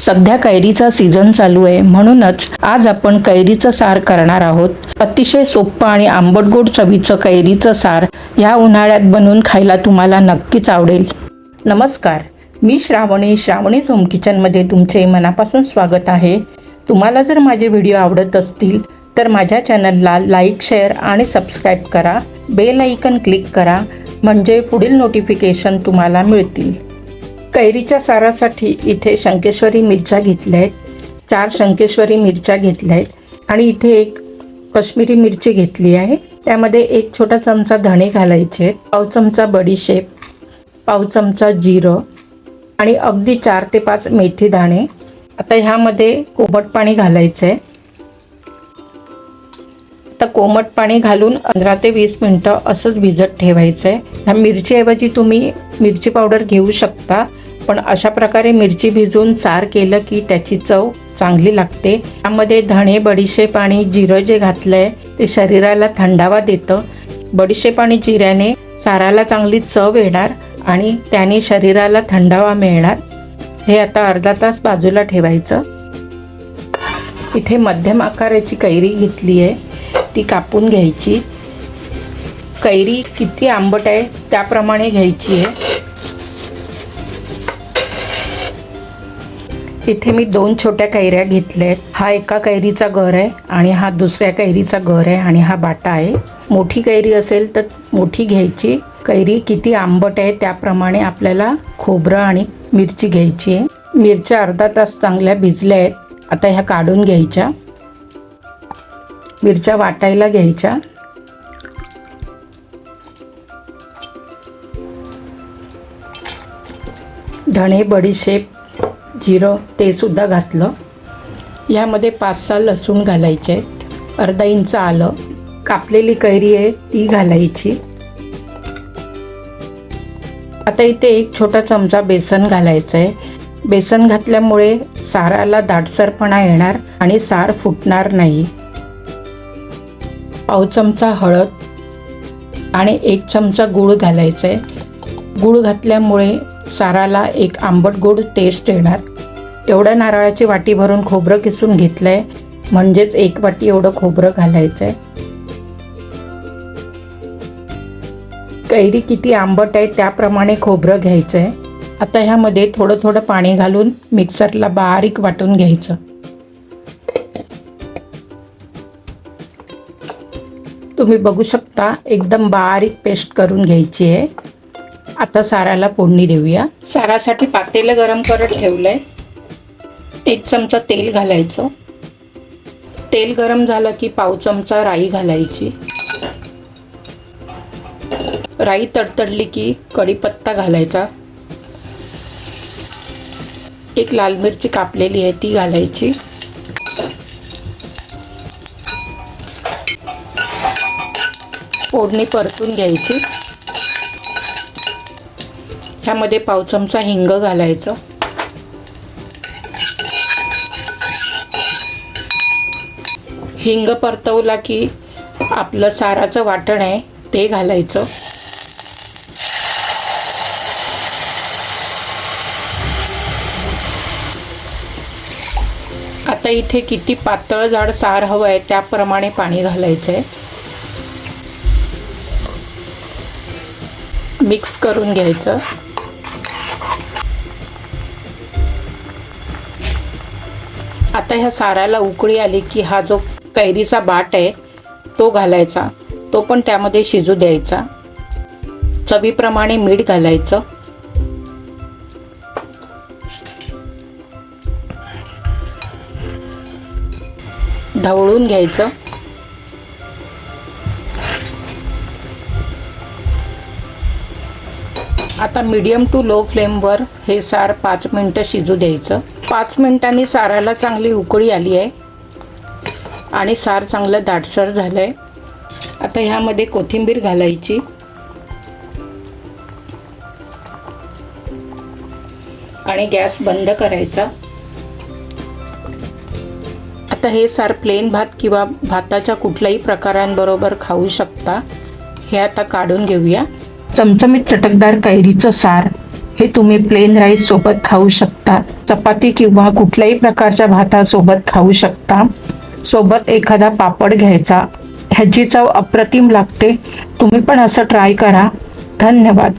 सध्या कैरीचा सीझन चालू आहे. म्हणूनच आज आपण कैरीचं सार करणार आहोत. अतिशय सोपं आणि आंबट गोड चवीचं कैरीचं सार ह्या उन्हाळ्यात बनवून खायला तुम्हाला नक्कीच आवडेल. नमस्कार. मी श्रावणी श्रावणी होम किचनमध्ये तुमचे मनापासून स्वागत आहे. तुम्हाला जर माझे व्हिडिओ आवडत असतील तर माझ्या चॅनलला लाईक शेअर आणि सबस्क्राईब करा. बेल आयकन क्लिक करा. म्हणजे पुढील नोटिफिकेशन तुम्हाला मिळतील. कैरीच्या सारासाठी इथे शंकेश्वरी मिरच्या घेतल्या आहेत. चार शंकेश्वरी मिरच्या घेतल्या आहेत. आणि इथे एक कश्मीरी मिरची घेतली आहे. त्यामध्ये एक छोटा चमचा धणे घालायचे आहेत. पाव चमचा बडीशेप पाव चमचा जिरं आणि अगदी चार ते पाच मेथी दाणे. आता ह्यामध्ये कोमट पाणी घालायचं आहे. आता कोमट पाणी घालून पंधरा ते वीस मिनटं असंच भिजत ठेवायचं आहे. ह्या मिरचीऐवजी तुम्ही मिरची पावडर घेऊ शकता. पण अशा प्रकारे मिरची भिजवून सार केलं की त्याची चव चांगली लागते. त्यामध्ये धणे बडीशेप आणि जिरं जे घातलं आहे ते शरीराला थंडावा देतं. बडीशेप आणि जिऱ्याने साराला चांगली चव येणार आणि त्याने शरीराला थंडावा मिळणार. हे आता अर्धा तास बाजूला ठेवायचं. इथे मध्यम आकाराची कैरी घेतली आहे. ती कापून घ्यायची. कैरी किती आंबट आहे त्याप्रमाणे घ्यायची आहे. इथे मी दोन छोट्या कैऱ्या घेतल्या आहेत हा एका कैरीचा घर आहे आणि हा दुसऱ्या कैरीचा घर आहे आणि हा बाटा आहे. मोठी कैरी असेल तर मोठी घ्यायची. कैरी किती आंबट आहे त्याप्रमाणे आपल्याला खोबरं आणि मिरची घ्यायची आहे. मिरच्या अर्धा तास चांगल्या भिजल्या आहेत. आता ह्या काढून घ्यायच्या. मिरच्या वाटायला घ्यायच्या. धणे बडीशेप जिरं ते सुद्धा घातलं. यामध्ये पाच सहा लसूण घालायचे आहेत. अर्धा इंच आलं. कापलेली कैरी आहे ती घालायची. आता इथे एक छोटा चमचा बेसन घालायचं आहे. बेसन घातल्यामुळे साराला दाटसरपणा येणार आणि सार फुटणार नाही. पाव चमचा हळद आणि एक चमचा गूळ घालायचा आहे. गूळ घातल्यामुळे साराला एक आंबट गोड टेस्ट येणार एवढ्या नारळाची वाटी भरून खोबरं किसून घेतलं आहे म्हणजेच एक वाटी एवढं खोबरं घालायचं आहे कैरी किती आंबट आहे त्याप्रमाणे खोबरं घ्यायचं आहे आता ह्यामध्ये थोडं थोडं पाणी घालून मिक्सरला बारीक वाटून घ्यायचं. तुम्ही बघू शकता एकदम बारीक पेस्ट करून घ्यायची आहे. आता साराला फोडणी देऊया. सारासाठी पातेलं गरम करत ठेवलंय. एक चमचा तेल घालायचं. तेल गरम झालं की पाव चमचा राई घालायची. राई तडतडली की कढीपत्ता घालायचा. एक लाल मिरची कापलेली आहे ती घालायची. फोडणी परतून घ्यायची. ह्यामध्ये पाव चमचा हिंग घालायचं. हिंग परतवला की आपलं साराचं वाटण आहे ते घालायचं. आता इथे किती पातळ जाड सार हवं आहे त्याप्रमाणे पाणी घालायचं आहे मिक्स करून घ्यायचं. आता ह्या साराला उकळी आली की हा जो कैरीचा बाट आहे तो घालायचा. तो पण त्यामध्ये शिजू द्यायचा. चवीप्रमाणे मीठ घालायचं. ढवळून घ्यायचं. आता मीडियम टू लो फ्लेमवर हे सार पाच मिनटं शिजू द्यायचं. पाच मिनटांनी साराला चांगली उकळी आली आहे. आणि सार चांगलं दाटसर झालं आहे आता ह्यामध्ये कोथिंबीर घालायची. आणि गॅस बंद करायचा. आता हे सार प्लेन भात किंवा भाताच्या कुठल्याही प्रकारांबरोबर खाऊ शकता. हे आता काढून घेऊया. चमचमीत चटकदार कैरीचं सार. हे तुम्ही प्लेन राईस सोबत खाऊ शकता. चपाती किंवा कुठल्याही प्रकारच्या भातासोबत खाऊ शकता. सोबत एखादा पापड घ्यायचा. ह्याची चव अप्रतिम लागते. तुम्ही पण असं ट्राय करा. धन्यवाद.